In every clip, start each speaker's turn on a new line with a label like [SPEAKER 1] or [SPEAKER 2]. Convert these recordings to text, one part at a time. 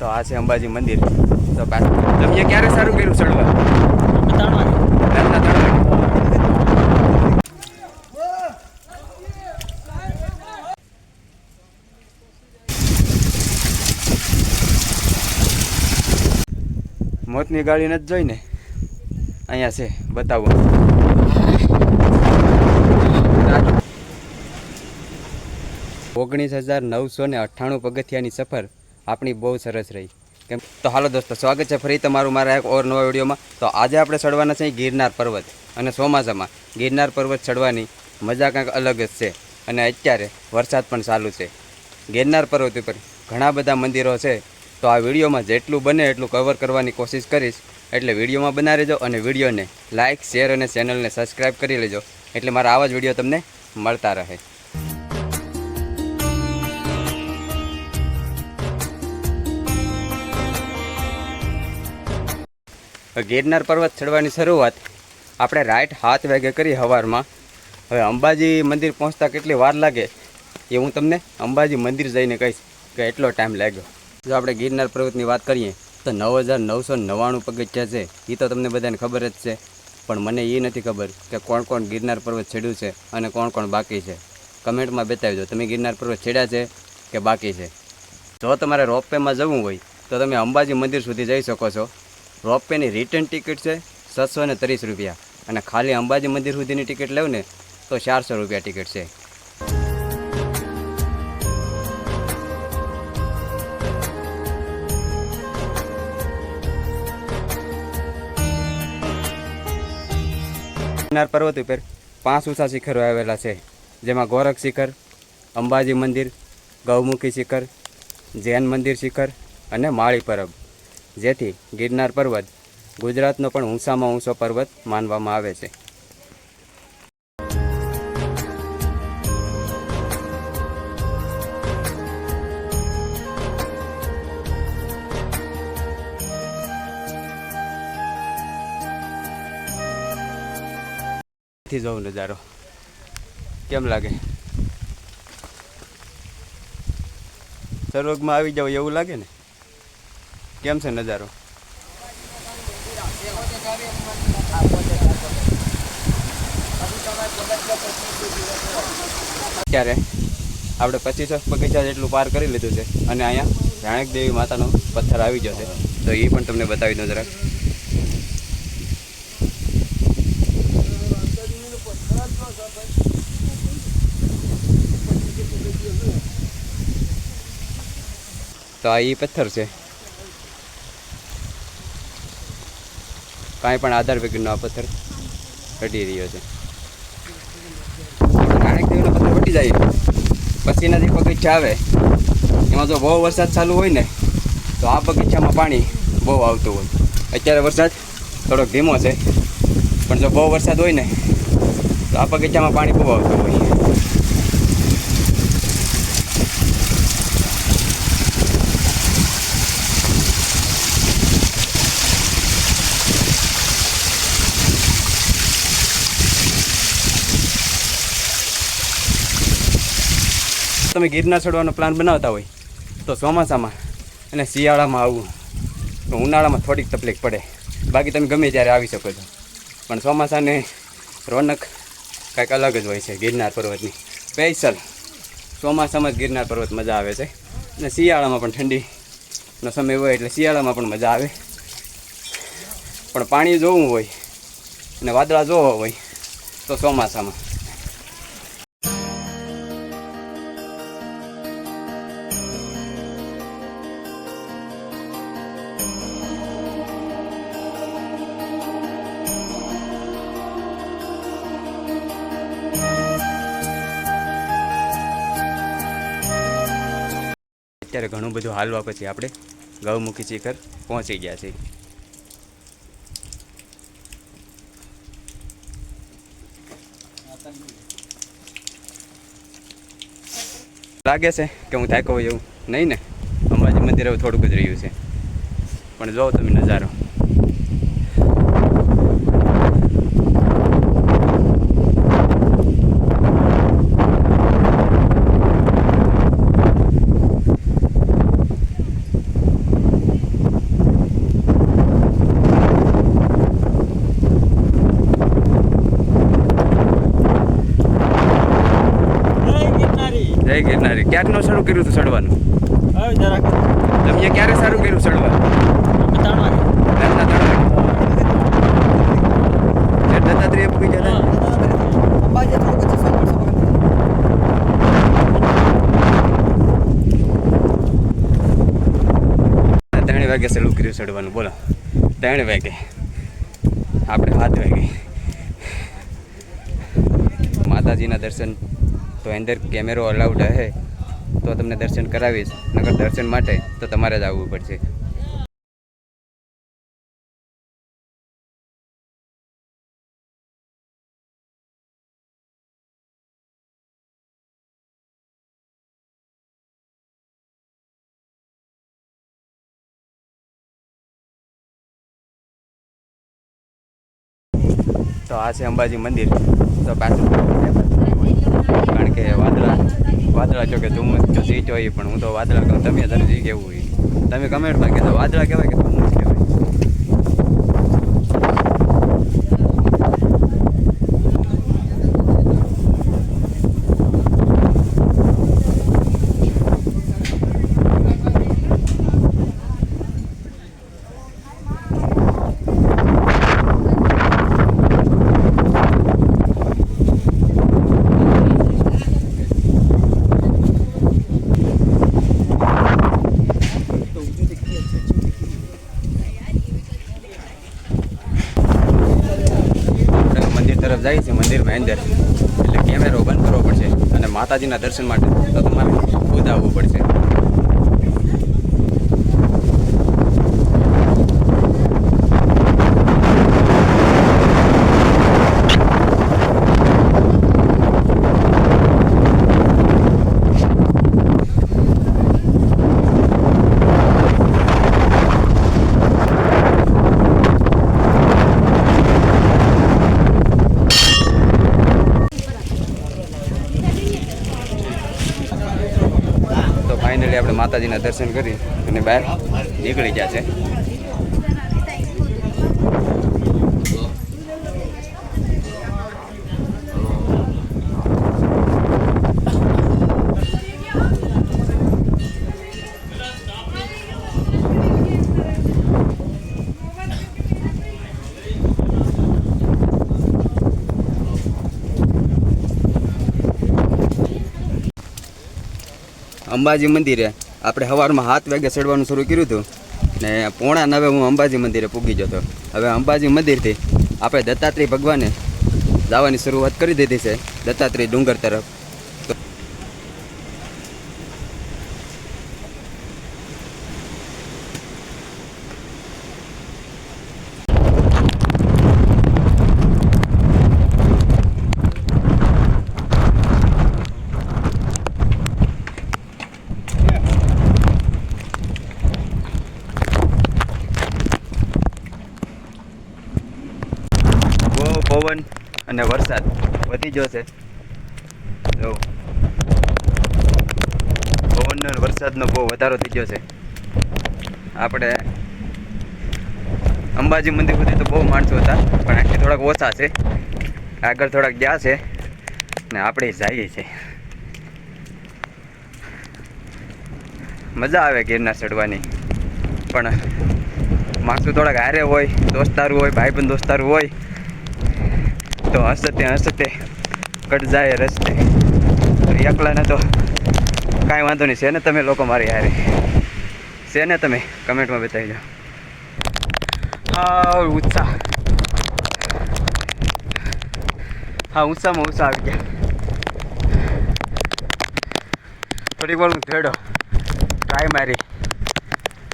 [SPEAKER 1] તો આ છે અંબાજી મંદિર. તો પાછું તમે ક્યારે સારું કર્યું ચડવા? મોતની ગાડી નથી જોઈ ને અહીંયા છે, બતાવો. ઓગણીસ હજાર નવસો ને અઠ્ઠાણું પગથિયાની સફર આપણી બહુ સરસ રહી. કેમ? તો હાલો દોસ્તો, સ્વાગત છે ફરી તમારું મારા એક ઓર નવા વિડીયોમાં. તો આજે આપણે ચડવાના છે ગિરનાર પર્વત અને ચોમાસામાં. ગિરનાર પર્વત ચડવાની મજા કંઈક અલગ જ છે અને અત્યારે વરસાદ પણ ચાલુ છે. ગિરનાર પર્વત ઉપર ઘણા બધા મંદિરો છે. તો આ વિડીયોમાં જેટલું બને એટલું કવર કરવાની કોશિશ કરીશ. એટલે વિડીયોમાં બના રહેજો અને વિડીયોને લાઇક શેર અને ચેનલને સબસ્ક્રાઈબ કરી લેજો. એટલે મારા આવા જ વીડિયો તમને મળતા રહે. ગિરનાર પર્વત ચડવાની શરૂઆત આપણે રાઈટ હાથ વાગે કરી સવારમાં હવે અંબાજી મંદિર પહોંચતા કેટલી વાર લાગે એ હું તમને અંબાજી મંદિર જઈને કહીશ કે એટલો ટાઈમ લાગ્યો. જો આપણે ગિરનાર પર્વતની વાત કરીએ તો નવ હજાર નવસો નવ્વાણું પગથિયા છે. એ તો તમને બધાને ખબર જ છે. પણ મને એ નથી ખબર કે કોણ કોણ ગિરનાર પર્વત ચડ્યું છે અને કોણ કોણ બાકી છે. કમેન્ટમાં બતાવજો, તમે ગિરનાર પર્વત ચડ્યા છે કે બાકી છે? જો તમારે રોપવેમાં જવું હોય તો તમે અંબાજી મંદિર સુધી જઈ શકો છો. રોપવેની રિટર્ન ટિકિટ છે છસો ને ત્રીસ રૂપિયા. અને ખાલી અંબાજી મંદિર સુધીની ટિકિટ લેવું ને તો ચારસો રૂપિયા ટિકિટ છે. ગિરનાર પર્વત ઉપર પાંચ ઊંચા શિખરો આવેલા છે, જેમાં ગોરખ શિખર, અંબાજી મંદિર, ગૌમુખી શિખર, જૈન મંદિર શિખર અને માળી પરબ. જેથી ગિરનાર પર્વત ગુજરાતનો પણ ઊંચામાં ઊંચો પર્વત માનવામાં આવે છે. થી જોઉં નજારો. કેમ લાગે? સરોગમાં આવી જાવ એવું લાગે ને? કેમ છે નજારો? ત્યારે આપણે પચીસો બગીચા જેટલું પાર કરી લીધું છે અને અહીંયા રાણક દેવી માતાનો પથ્થર આવી જશે તો એ પણ તમને બતાવી દઉં જરાક. તો આ એ પથ્થર છે. કાંઈ પણ આધાર વગરનો આ પથ્થર ઘટી રહ્યો છે. નાણાકીયનો પથ્થર વટી જાય. પછી જે બગીચા આવે. એમાં જો બહુ વરસાદ ચાલુ હોય ને, તો આ બગીચામાં પાણી બહુ આવતું હોય. અત્યારે વરસાદ થોડોક ધીમો છે. પણ જો બહુ વરસાદ હોય ને, તો આ બગીચામાં પાણી બહુ આવતું હોય. તમે ગિરનાર ચડવાનો પ્લાન બનાવતા હોય, તો ચોમાસામાં અને શિયાળામાં આવવું તો ઉનાળામાં થોડીક તકલીફ પડે. બાકી તમે ગમે ત્યારે આવી શકો છો. પણ ચોમાસાને રોનક કાંઈક અલગ જ હોય છે ગિરનાર પર્વતની. સ્પેશિયલ ચોમાસામાં જ ગિરનાર પર્વત મજા આવે છે. અને શિયાળામાં પણ ઠંડીનો સમય હોય એટલે શિયાળામાં પણ મજા આવે. પણ પાણી જોવું હોય અને વાદળા જોવા હોય, તો ચોમાસામાં. અત્યારે ઘણું બધું હાલવા પછી આપણે. ગૌમુખી શિખર પહોંચી ગયા છીએ લાગે છે કે હું થાય હોય એવું? નહીં ને? અંબાજી મંદિર હવે થોડુંક જ રહ્યું છે. પણ જોઉં તમે નજારો. ચડનારી ક્યારનું શરૂ કર્યું હતું ચડવાનું? તમે ક્યારે સારું કર્યું ચડવાનું? દત્તાત્રેય પૂરી ગયા વાગે શરૂ કર્યું ચડવાનું. બોલો. ત્રણ વાગે. આપણે સાત વાગે. માતાજીના દર્શન તો અંદર કેમેરો અલાઉડ હે, તો તમને દર્શન કરાવીશ. નગર દર્શન માટે તો તમારે જ આવવું પડશે. તો આ છે અંબાજી મંદિર. તો પાછું કે વાદળા વાદળા છો કે ધુમ્મસ જો સી હોય પણ હું તો વાદળા કહું, તમે તને જે કેવું હોય તમે કમેન્ટમાં કહેતો, વાદળા કહેવાય કે ધુમ્મસ કહેવાય આપણે મંદિર તરફ જાય છે મંદિરમાં અંદર એટલે કેમેરો બંધ કરવો પડશે અને માતાજીના દર્શન માટે તો તમારે ખુદ આવવું પડશે તો ફાઇનલી આપણે માતાજીના દર્શન કરી અને બહાર નીકળી ગયા છે. અંબાજી મંદિરે આપણે સવારમાં સાત વાગે ચડવાનું શરૂ કર્યું હતું ને પોણા નવે હું અંબાજી મંદિરે પૂગી ગયો હતો. હવે અંબાજી મંદિરથી આપણે દત્તાત્રેય ભગવાને જવાની શરૂઆત કરી દીધી છે, દત્તાત્રેય ડુંગર તરફ બહુ પવન અને વરસાદ વધી છે. જો. પવનનો વરસાદનો બહુ વધારો થઈ ગયો છે. આપણે અંબાજી મંદિર સુધી તો બહુ માણસો હતા, પણ આથી થોડાક ઓછા છે. આગળ થોડાક ગયા છે ને આપણે જઈએ છીએ. મજા આવે ગિરનાર ચડવાની પણ માણસો થોડાક હારે હોય, દોસ્તારું હોય, ભાઈબંધ દોસ્તારું હોય તો હસતે હસતે કટ જાય રસ્તે. એકલાને તો કાંઈ વાંધો નહીં. છે ને તમે લોકો મારી હારે? છે ને તમે? કમેન્ટમાં બતાવી જાઓ હા, ઉત્સાહ. હા, ઉત્સાહમાં ઉત્સાહ આવી ગયા. થોડીક વાર હું ધેડો ટ્રાય મારી.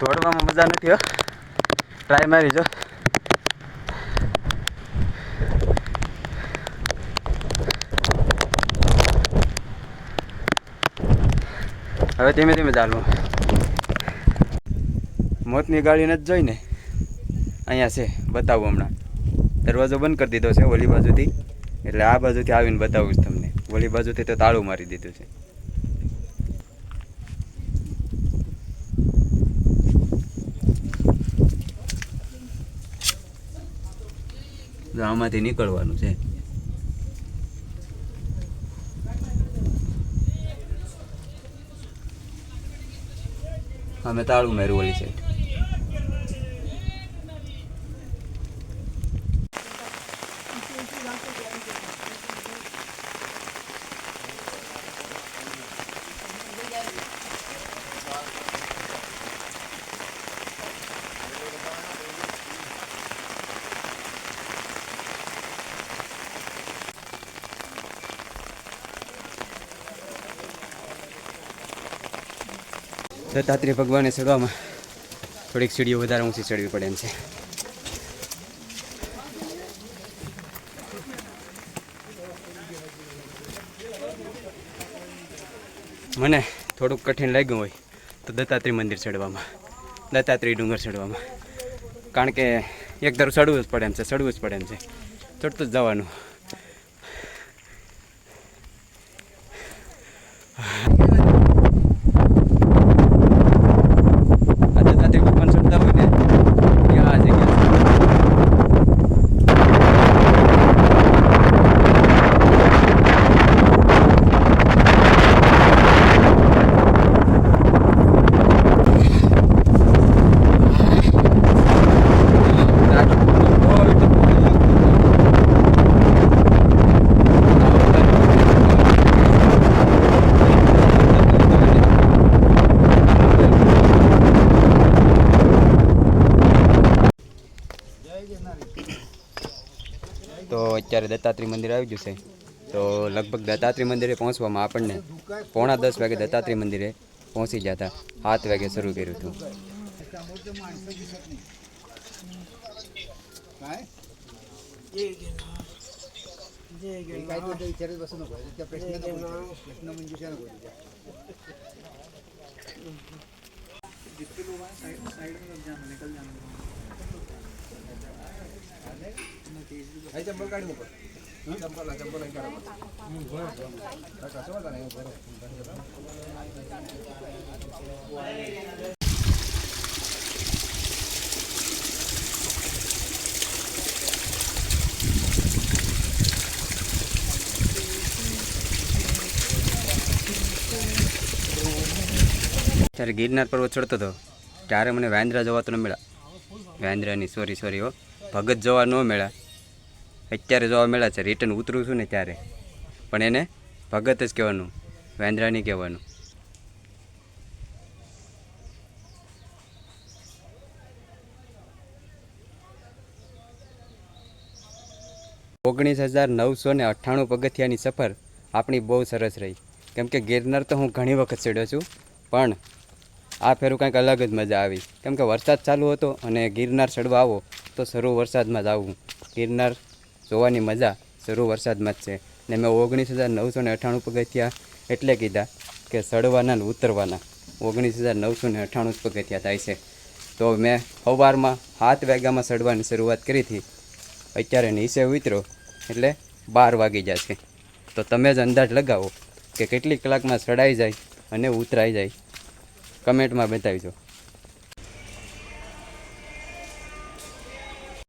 [SPEAKER 1] દોડવામાં મજા નથી હો. ટ્રાય મારી જો. હવે ધીમે ધીમે ચાલવું. મોતની ગાડી નથી જોઈને અહીંયા છે, બતાવું હમણાં. દરવાજો બંધ કરી દીધો છે ઓલી બાજુથી. એટલે આ બાજુથી આવીને બતાવું છું તમને. ઓલી બાજુથી તો તાળું મારી દીધું છે. આમાંથી નીકળવાનું છે. અમે તાળું મેરું ઓલી છે. દત્તાત્રેય ભગવાનને ચડવામાં થોડીક સીડીઓ વધારે ઊંચી ચડવી પડે એમ છે. મને થોડુંક કઠિન લાગ્યું હોય તો દત્તાત્રેય મંદિર ચડવામાં, દત્તાત્રેય ડુંગર ચડવામાં. કારણ કે એક દર ચડવું જ પડે એમ છે, ચડવું જ પડે એમ છે. ચડતું જ જવાનું. અત્યારે દત્તાત્રેય મંદિર આવી ગયું છે તો લગભગ દત્તાત્રેય મંદિરે પહોંચવામાં આપણને પોણા દસ વાગે દત્તાત્રેય મંદિરે પહોંચી ગયા હતા સાત વાગે શરૂ કર્યું હતું
[SPEAKER 2] काय तो विचारत बसू नको त्या प्रश्न नको विचारू. प्रश्न मंजुषा અહીં
[SPEAKER 1] જ્યારે ગિરનાર પર્વત ચડતો હતો. ત્યારે મને વાંદરા જોવા તો ન મળ્યા. વાંદરાની સોરી સોરી હો. ભગત જોવા ન મળ્યા. અત્યારે જોવા મળ્યા છે રિટર્ન ઉતરું છું ને ત્યારે. પણ એને ભગત જ કહેવાનું નહીં કહેવાનું. ઓગણીસ હજાર નવસો ને અઠ્ઠાણું પગથિયાની સફર આપણી બહુ સરસ રહી. કેમ કે ગિરનાર તો હું ઘણી વખત ચડ્યો છું, પણ આ ફેરું કંઈક અલગ જ મજા આવી. કેમ કે વરસાદ ચાલુ હતો અને ગિરનાર ચડવા આવો તો શરૂ વરસાદમાં જ આવવું ગિરનાર જોવાની મજા શરૂ વરસાદમાં જ છે. ને મેં ઓગણીસ હજાર નવસો ને અઠ્ઠાણું પગથિયા એટલે કીધા કે ચડવાના ને ઉતરવાના. ઓગણીસ હજાર નવસો ને અઠ્ઠાણું પગથિયા થાય છે. તો મેં સવારમાં સાત વાગ્યામાં ચડવાની શરૂઆત કરી હતી. અત્યારે નીચે ઉતરો એટલે બાર વાગી જશે. તો તમે જ અંદાજ લગાવો કે કેટલી કલાકમાં ચડાઈ જાય અને ઉતરાઈ જાય. કમેન્ટમાં બતાવીજો.